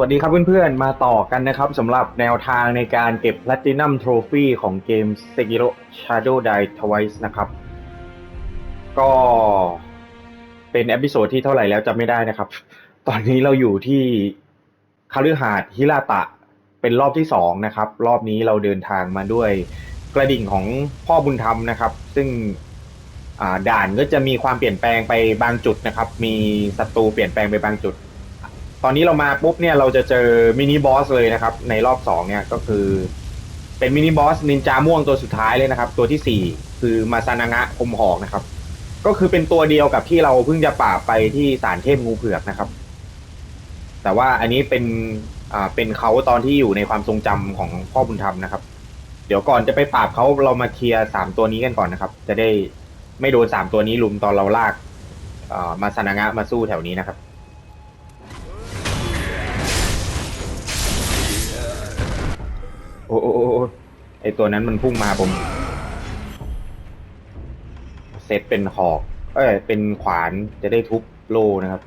วัสดีครับเพื่อนๆ มาต่อกันนะครับสำหรับแนวทางในการเก็บ Platinum Trophy ของเกม Sekiro Shadow Die Twice นะครับ ก็เป็นเอพิโซดที่เท่าไหร่แล้วจำไม่ได้นะครับ ตอนนี้เราอยู่ที่คาลือหาดฮิราตะเป็นรอบที่สองนะครับ รอบนี้เราเดินทางมาด้วยกระดิ่งของพ่อบุญธรรมนะครับ ซึ่งด่านก็จะมีความเปลี่ยนแปลงไปบางจุดนะครับ มีศัตรูเปลี่ยนแปลงไปบางจุด ตอนนี้เรามาปุ๊บเนี่ยเราจะเจอมินิบอสเลยนะครับ ในรอบสองเนี่ยก็คือ เป็นมินิบอสนินจาม่วงตัวสุดท้ายเลยนะครับ ตัวที่สี่คือมาซานางะคมหอกนะครับ ก็คือเป็นตัวเดียวกับที่เราเพิ่งจะปราบไปที่สารเทพงูเผือกนะครับ แต่ว่าอันนี้เป็นอ่าเป็นเขาตอนที่อยู่ในความทรงจำของพ่อบุญธรรมนะครับ เดี๋ยวก่อนจะไปปราบเขาเรามาเคลียร์สามตัวนี้กันก่อนนะครับ จะได้ไม่โดนสามตัวนี้ลุมตอนเราลากอ่ามาซานางะมาสู้แถวนี้นะครับ โอ้โอ้โอ้โอ้ไอตัวนั้นมันพุ่งมาผม เซตเป็นหอก เอ้ย เป็นขวานจะได้ทุบโลนะครับ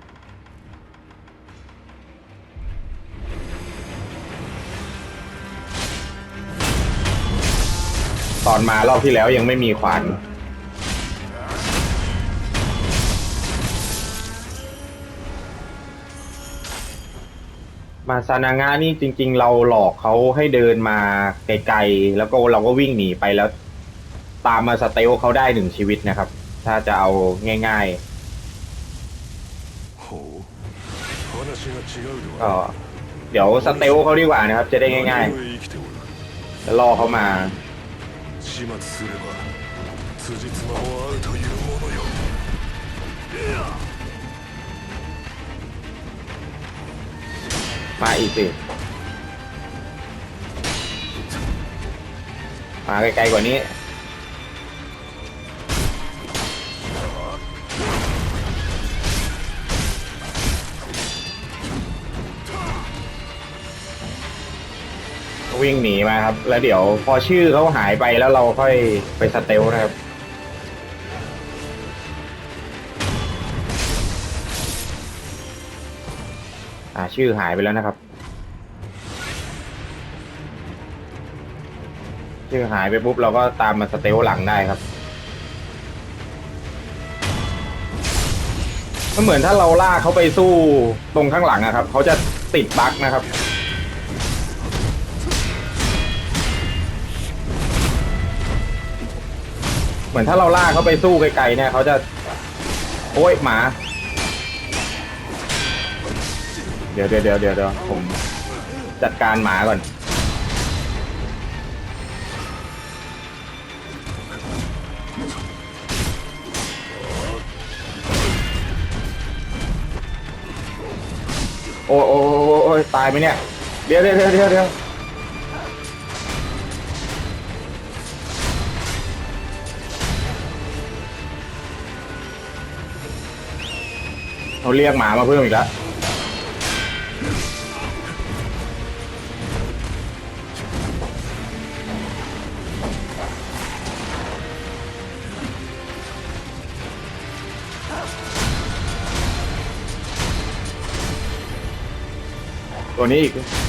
ตอนมารอบที่แล้วยังไม่มีขวาน มาซานางะนี่จริง ๆ เราหลอกเขาให้เดินมาไกลๆ แล้วก็เราก็วิ่งหนีไปแล้ว ตามมาสเตลเขาได้หนึ่งชีวิตนะครับ ถ้าจะเอาง่าย ほう話が違うで ๆ ก็ は เดี๋ยวสเตลเขาดีกว่านะครับ จะได้ง่าย 何故生きておる ๆแล้วล่อเขามา 始末すれば辻褄も合うというものよ มาอีกสิมาไกลๆกว่านี้ วิ่งหนีมาครับ แล้วเดี๋ยวพอชื่อเขาหายไปแล้วเราค่อยไปสเตลนะครับ อ่าชื่อหายไปแล้วนะครับ ชื่อหายไปปุ๊บเราก็ตามมาสเตลหลังได้ครับก็เหมือนถ้าเราลากเขาไปสู้ตรงข้างหลังอะครับเขาจะติดบั๊กนะครับ เหมือนถ้าเราลากเขาไปสู้ไกลๆเนี่ยเขาจะ โอ้ยหมา ดี๋ยวเดี๋ยวเดี๋ยวเดี๋ยวเดี๋ยวผมจัดการหมาก่อน โอ้โอ้โอ้โอ้ยตายไหมเนี่ย เดี๋ยวเดี๋ยวเดี๋ยวเดี๋ยวเดี๋ยวเขาเรียกหมามาเพิ่มอีกแล้ว ตั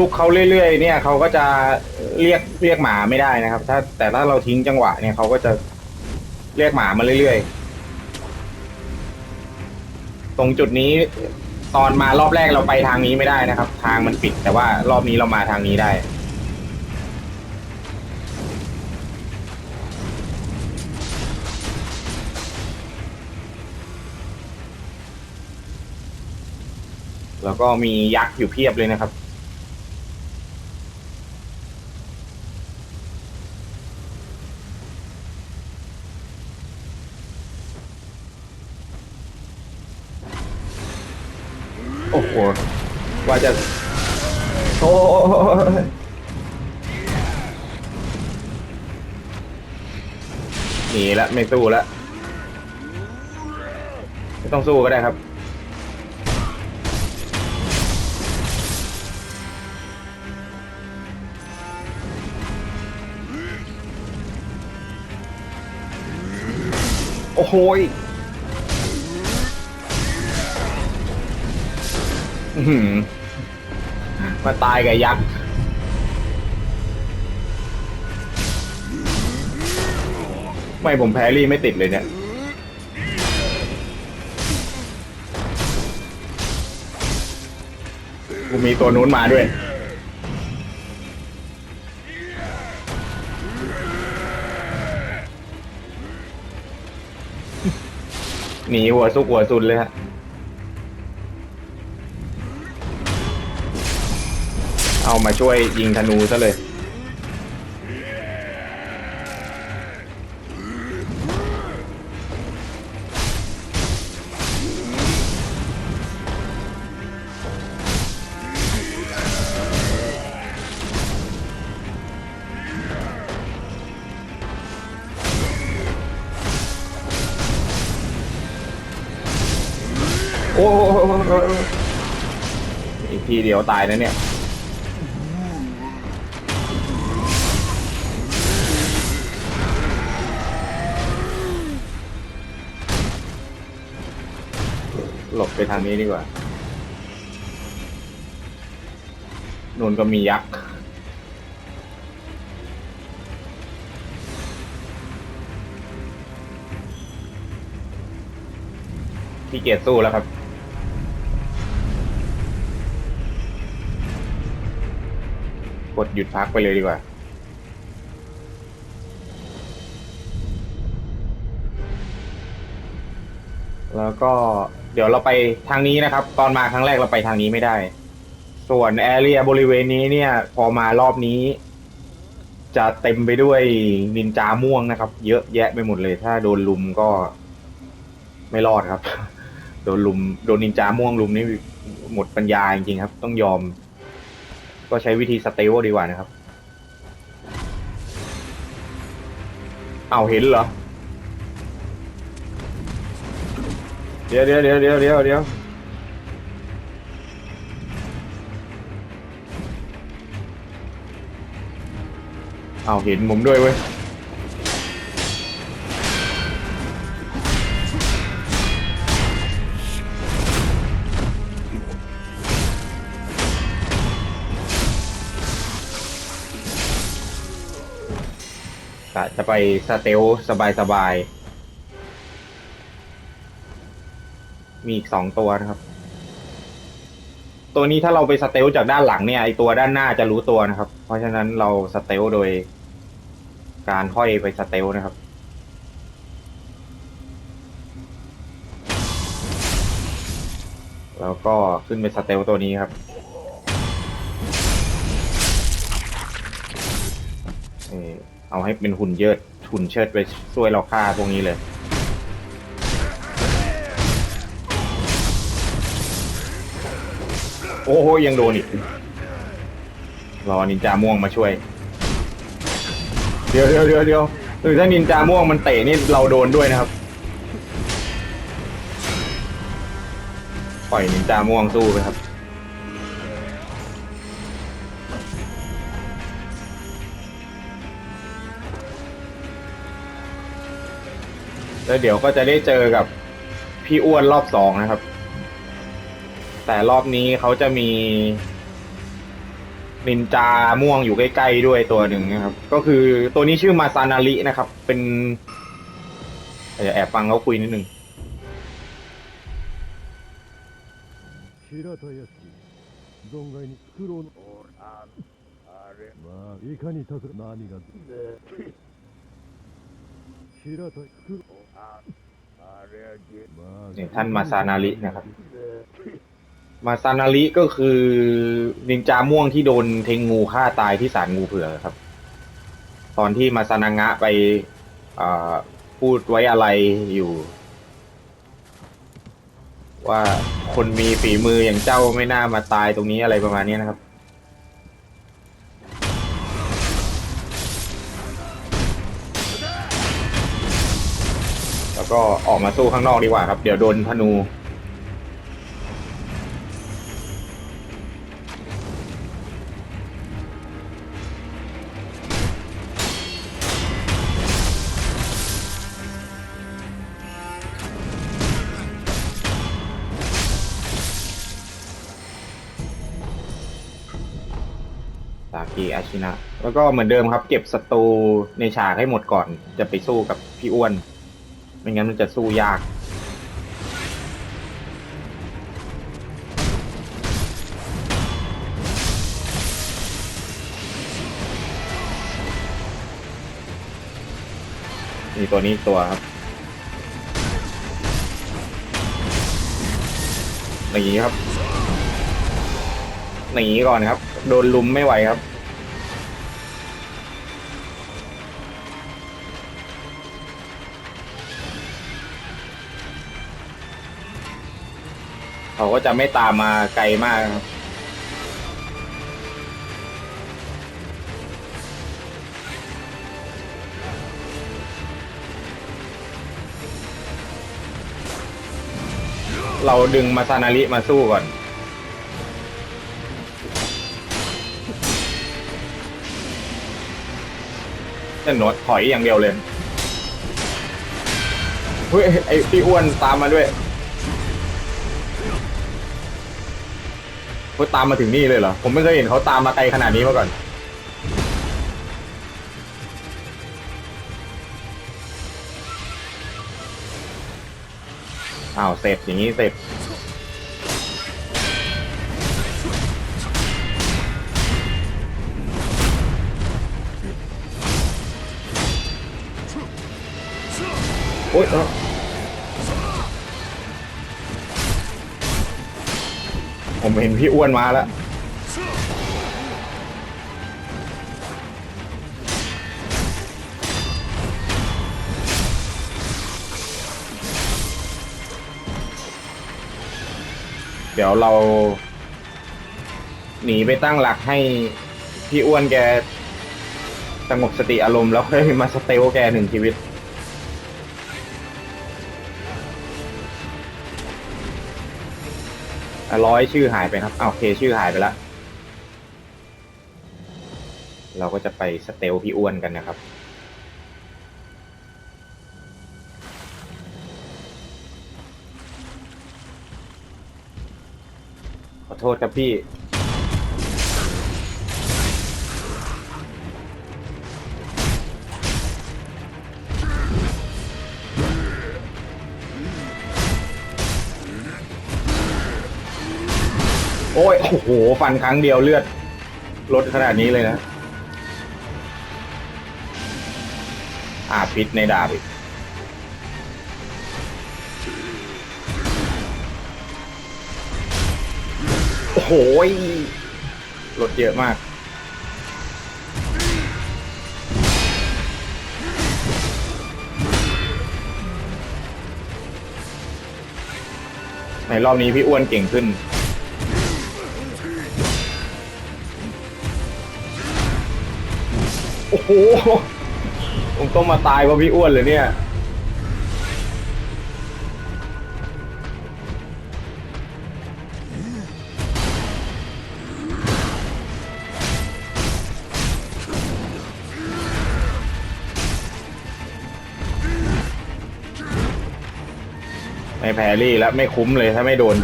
ลุกเขาเรื่อยๆเนี่ยเขาก็จะเรียกเรียกหมาไม่ได้นะครับ ถ้าแต่ถ้าเราทิ้งจังหวะเนี่ยเขาก็จะเรียกหมามาเรื่อยๆ ตรงจุดนี้ตอนมารอบแรกเราไปทางนี้ไม่ได้นะครับ ทางมันปิดแต่ว่ารอบนี้เรามาทางนี้ได้ แล้วก็มียักษ์อยู่เพียบเลยนะครับ ไม่สู้และไม่ต้องสู้ก็ได้ครับโอ้โหมาตายกับยักษ์ ไม่ผมแพรรี่ไม่ติดเลยเนี่ย กูมีตัวนู้นมาด้วย หนีหัวซุกหัวซุนเลยฮะ เอามาช่วยยิงธนูซะเลย อีกทีเดียวตายนะเนี่ยหลบไปทางนี้ดีกว่านูนก็มียักษ์พี่เกียรติสู้แล้วครับ กดหยุดพักไปเลยดีกว่า แล้วก็เดี๋ยวเราไปทางนี้นะครับ ตอนมาครั้งแรกเราไปทางนี้ไม่ได้ ส่วนแอเรียบริเวณนี้เนี่ย พอมารอบนี้ จะเต็มไปด้วยนินจาม่วงนะครับ เยอะแยะไปหมดเลย ถ้าโดนลุมก็ไม่รอดครับ โดนลุมโดนนินจาม่วงลุมนี่หมดปัญญาจริงๆครับ ต้องยอม ก็ใช้วิธีสเตลดีกว่านะครับ เอาเห็นเหรอ เดี๋ยวเดี๋ยวเดี๋ยวเดี๋ยวเดี๋ยวเดี๋ยวเอาเห็นผมด้วยเว้ย กะจะไปสเตลสบายสบายๆมีอีกสองตัวนะครับ ตัวนี้ถ้าเราไปสเตลจากด้านหลังเนี่ยไอตัวด้านหน้าจะรู้ตัวนะครับ เพราะฉะนั้นเราสเตลโดย การค่อยไปสเตลนะครับแล้วก็ขึ้นไปสเตลตัวนี้ครับ เอาให้เป็นหุ่นเยิดหุ่นเชิดไปช่วยเราฆ่าพวกนี้เลย โอ้โหยังโดนอีก รอนินจาม่วงมาช่วย เดี๋ยวเดี๋ยวเดี๋ยวเดี๋ยวเออถ้านินจาม่วงมันเตะนี่เราโดนด้วยนะครับ ปล่อยนินจาม่วงสู้ไปครับ แล้วเดี๋ยวก็จะได้เจอกับพี่อ้วนรอบสองนะครับ แต่รอบนี้เขาจะมีนินจาม่วงอยู่ใกล้ๆด้วยตัวหนึ่งนะครับ ก็คือตัวนี้ชื่อมาซานารินะครับ เป็นเดี๋ยวแอบฟังเขาคุยนิดนึง平田 นี่ท่านมาซานารินะครับ มาซานาริก็คือนินจาม่วงที่โดนเทงงูฆ่าตายที่ศาลงูเผือกครับ ตอนที่มาซานางะไปพูดไว้อะไรอยู่ ว่าคนมีฝีมืออย่างเจ้าไม่น่ามาตายตรงนี้อะไรประมาณนี้นะครับ ก็ออกมาสู้ข้างนอกดีกว่าครับ เดี๋ยวโดนธนู สากีอาชินะ แล้วก็เหมือนเดิมครับ เก็บศัตรูในฉากให้หมดก่อนจะไปสู้กับพี่อ้วน ไม่งั้นมันจะสู้ยากมีตัวนี้ตัวครับหนีครับหนีก่อนครับ โดนลุมไม่ไหวครับ เขาก็จะไม่ตามมาไกลมากครับเราดึงมาซานาริมาสู้ก่อนเล่นโนดถอยอย่างเดียวเลย เฮ้ย ไอพี่อ้วนตามมาด้วย เขาตามมาถึงนี่เลยเหรอ ผมไม่เคยเห็นเขาตามมาไกลขนาดนี้มาก่อน อ้าว เสร็จอย่างนี้เสร็จ โอ๊ยเออ ผมเห็นพี่อ้วนมาแล้วเดี๋ยวเรา หนีไปตั้งหลักให้พี่อ้วนแกสงบสติอารมณ์แล้วค่อยมาสเตลแกหนึ่งชีวิต ร้อยชื่อหายไปครับอ้าโอเคชื่อหายไปแล้วเราก็จะไปสเตลพี่อ้วนกันนะครับ ขอโทษครับพี่ อ้โอ้โห ฟันครั้งเดียวเลือดลดขนาดนี้เลยนะ อาพิษในดาบอีกโอ้โหยลดเยอะมาก ในรอบนี้พี่อ้วนเก่งขึ้น อ้โหผมต้องมาตายเพราะพี่อ้วนเลยเนี่ย ไม่แพรรี่แล้วไม่คุ้มเลยถ้าไม่โดน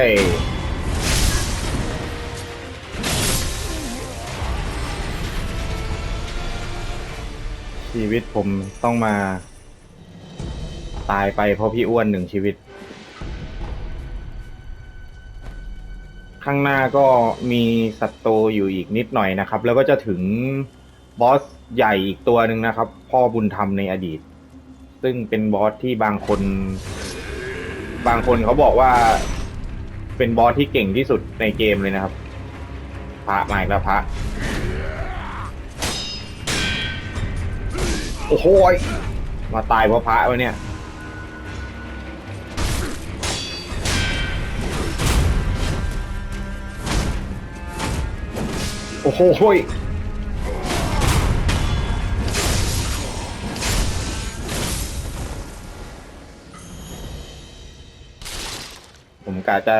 โอเคชีวิตผมต้องมา ตายไปเพราะพี่อ้วนหนึ่งชีวิต ข้างหน้าก็มีศัตรูอยู่อีกนิดหน่อยนะครับ แล้วก็จะถึงบอสใหญ่อีกตัวหนึ่งนะครับ พ่อบุญธรรมในอดีต ซึ่งเป็นบอสที่บางคน บางคนเขาบอกว่า เป็นบอสที่เก่งที่สุดในเกมเลยนะครับ พระมาอีกแล้วพระ โอ้โหมาตายเพราะพระวะเนี่ยโอ้โหะจะ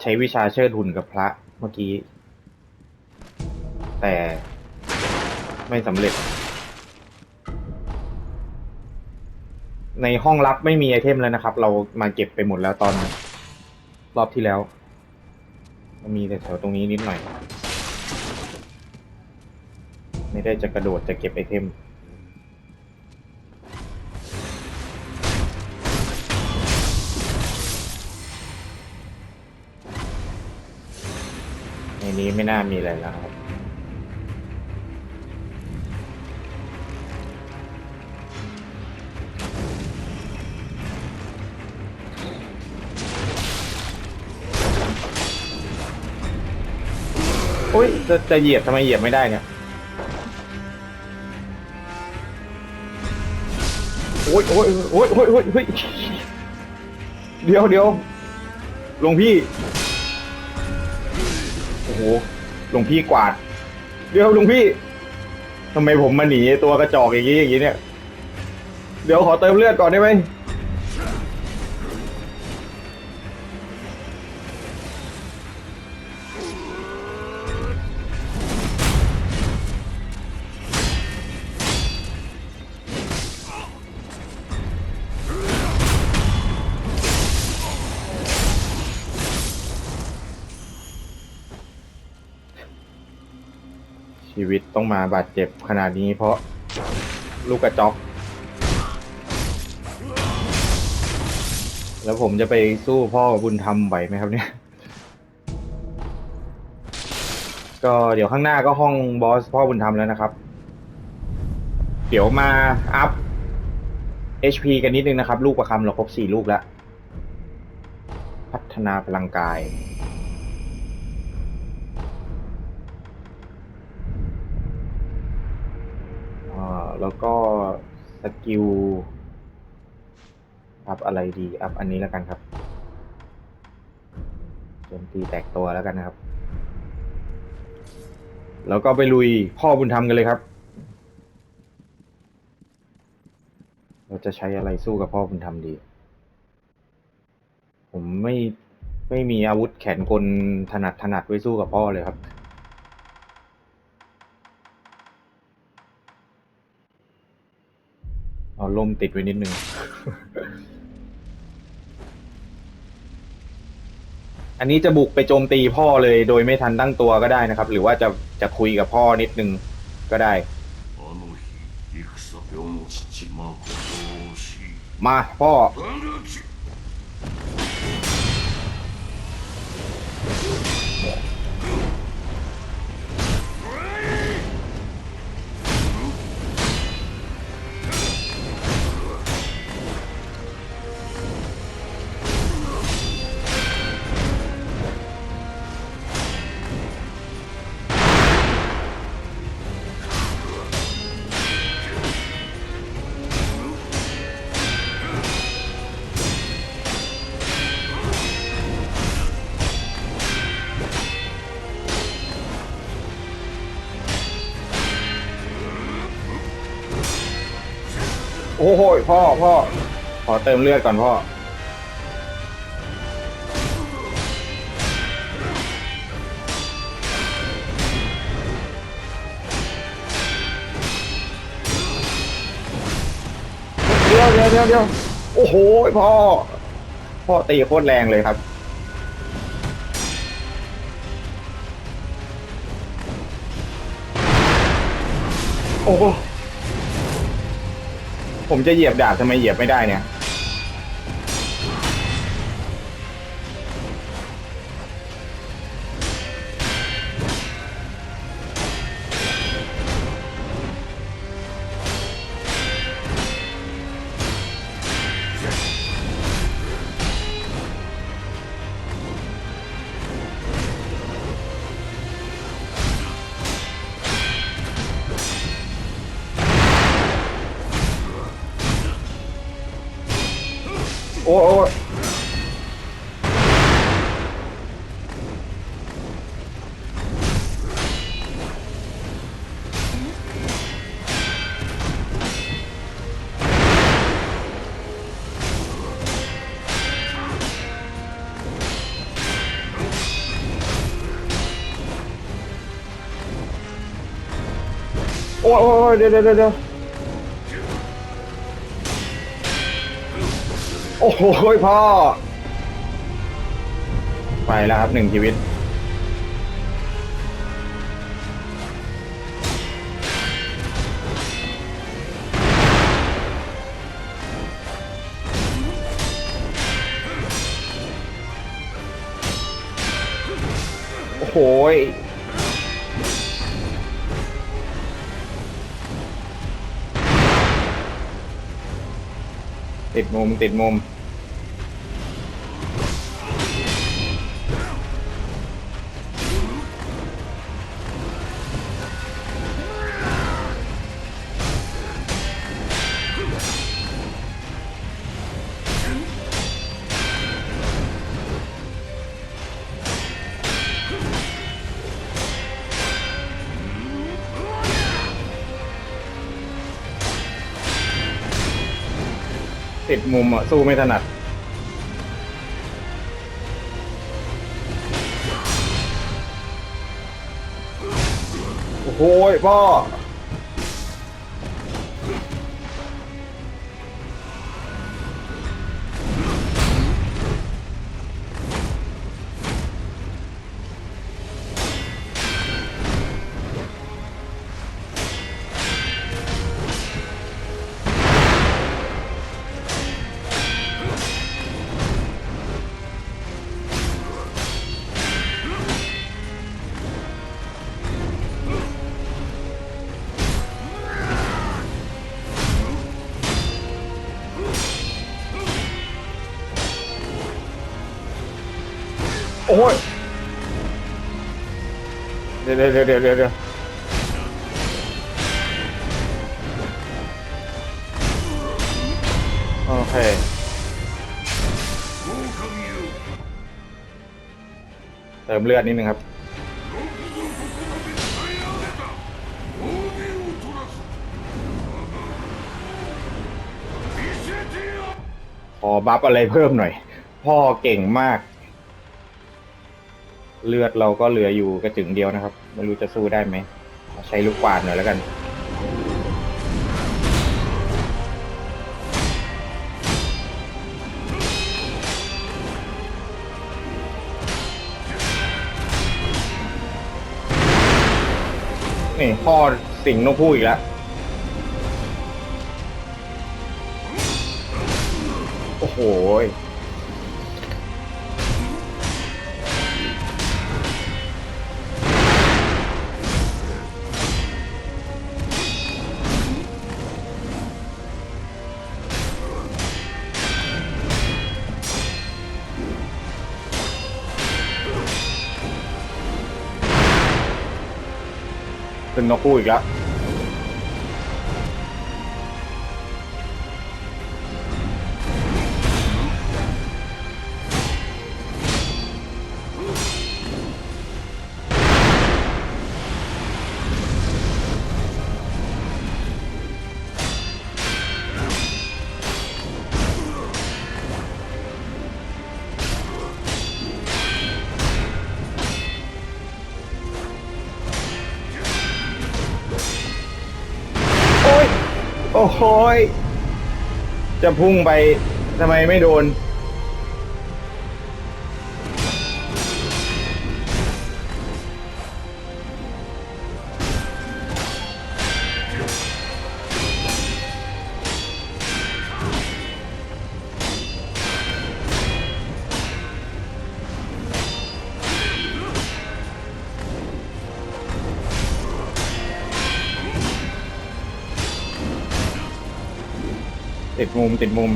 ใช้วิชาเชิดหุ่นกับพระเมื่อกี้ แต่ไม่สำเร็จ ในห้องลับไม่มีไอเทมแล้วนะครับ เรามาเก็บไปหมดแล้วตอนรอบที่แล้วมันมีแต่แถวตรงนี้นิดหน่อย ไม่ได้จะกระโดดจะเก็บไอเทม ไม่น่ามีอะไรแล้วครับโอ้ยจะจะเหยียบทำไมเหยียบไม่ได้เนี่ยโอ้ยโอ้ยโอ้ยโอ้ยโอ้ยเดี๋ยวเดี๋ยวหลวงพี่ โอ้โหหลวงพี่กวาดเดี๋ยวหลวงพี่ทำไมผมมาหนีตัวกระจอกอย่างนี้อย่างนี้เนี่ย เดี๋ยวขอเติมเลือดก่อนได้ไหม วิตต้องมาบาดเจ็บขนาดนี้เพราะลูกกระจอก แล้วผมจะไปสู้พ่อบุญธรรมไหวไหมครับเนี่ย ก็เดี๋ยวข้างหน้าก็ห้องบอสพ่อบุญธรรมแล้วนะครับ เดี๋ยวมาอัพ HP กันนิดนึงนะครับ ลูกประคำเราครบสี่ลูกแล้ว พัฒนาพลังกาย อ่า แล้วก็สกิลอัพอะไรดี อัพอันนี้แล้วกันครับโจมตีแตกตัวแล้วกันนะครับ แล้วก็ไปลุยพ่อบุญธรรมกันเลยครับ เราจะใช้อะไรสู้กับพ่อบุญธรรมดี ผมไม่ไม่มีอาวุธแขนกลถนัดถนัดไว้สู้กับพ่อเลยครับ เอาล่มติดไว้นิดนึงอันนี้จะบุกไปโจมตีพ่อเลยโดยไม่ทันตั้งตัวก็ได้นะครับ หรือว่าจะจะคุยกับพ่อนิดนึงก็ได้ มาพ่อ อ้โหพ่อพ่อขอเติมเลือดก่อนพ่อ เดี๋ยวเดี๋ยวเดี๋ยวเดี๋ยวโอ้โหพ่อ พ่อตีโคตรแรงเลยครับ โอ้โห ผมจะเหยียบดาบทำไมเหยียบไม่ได้เนี่ย อ้ยโอ้ยโอ้ยเดี๋ยวเดี๋ยวเดี๋ยวเดี๋ยวโอ้โหพ่อ ไปแล้วครับหนึ่งชีวิต โอ้โห ติดมุมติดมุม มุมอะสู้ไม่ถนัด โอ้โหยพ่อ เดี๋ยวเดี๋ยวเดี๋ยวเดี๋ยวโอเคเติมเลือดนิดนึงครับขอบัฟอะไรเพิ่มหน่อย พ่อเก่งมาก เลือดเราก็เหลืออยู่กระจึงเดียวนะครับ ไม่รู้จะสู้ได้ไหมใช้ลูกกวาดหน่อยแล้วกันนี่พ่อสิงนกพูอีกแล้ว โอ้โห นนกคู่อีกแล้ว โอ้โหยจะพุ่งไปทำไมไม่โดน ติดมุมติดมุม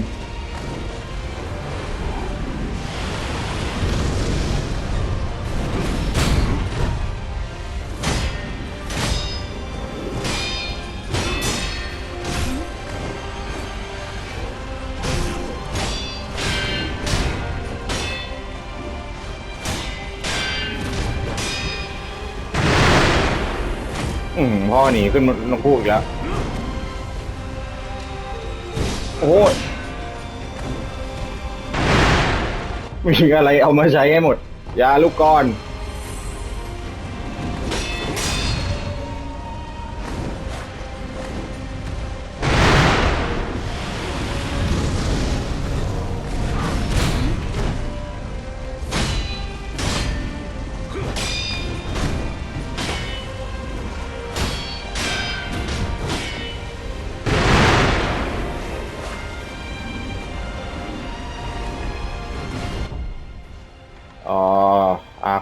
พ่อหนีขึ้นลงพูกอีกแล้ว โอ้ยมีอะไรเอามาใช้ให้หมด ยาลูกก้อน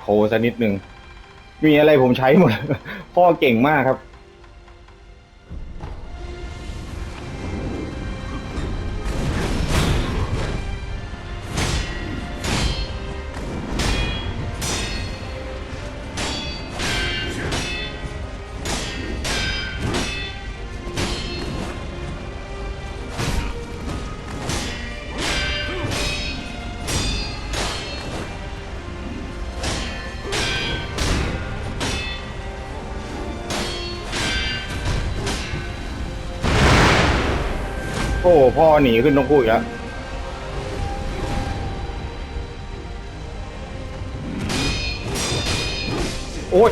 โคสักนิดหนึ่งมีอะไรผมใช้หมด พ่อเก่งมากครับ หนีขึ้นนกคู่อีกแล้วโอ้ย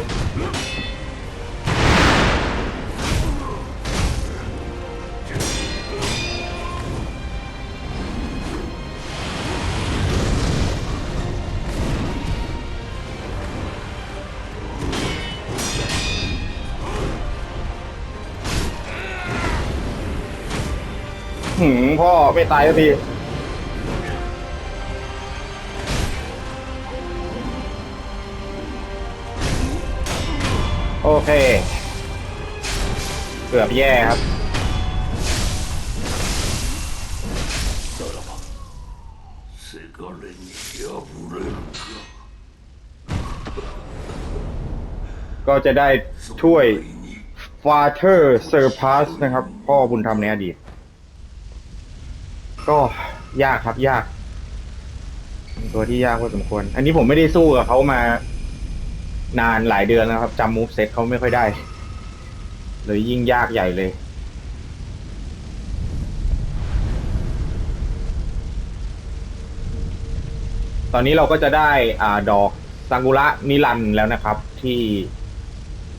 ไม่ตายสักทีโอเค เกือบแย่ครับ ก็จะได้ช่วย Father Surpass นะครับ พ่อบุญธรรมในอดีต ก็ยากครับยากเป็นตัวที่ยากพอสมควร อันนี้ผมไม่ได้สู้กับเขามา นานหลายเดือนแล้วครับจำมูฟเซ็ตเขาไม่ค่อยได้เลยยิ่งยากใหญ่เลยตอนนี้เราก็จะได้อ่าดอกซากุระนิรันด์แล้วนะครับ ที่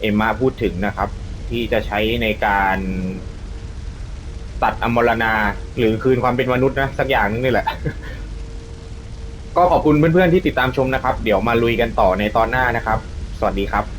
เอ็มมาพูดถึงนะครับ ที่จะใช้ในการ ตัดอมรณา หรือคืนความเป็นมนุษย์นะสักอย่างนึงนี่แหละ ก็ขอบคุณเพื่อนๆที่ติดตามชมนะครับ เดี๋ยวมาลุยกันต่อในตอนหน้านะครับ สวัสดีครับ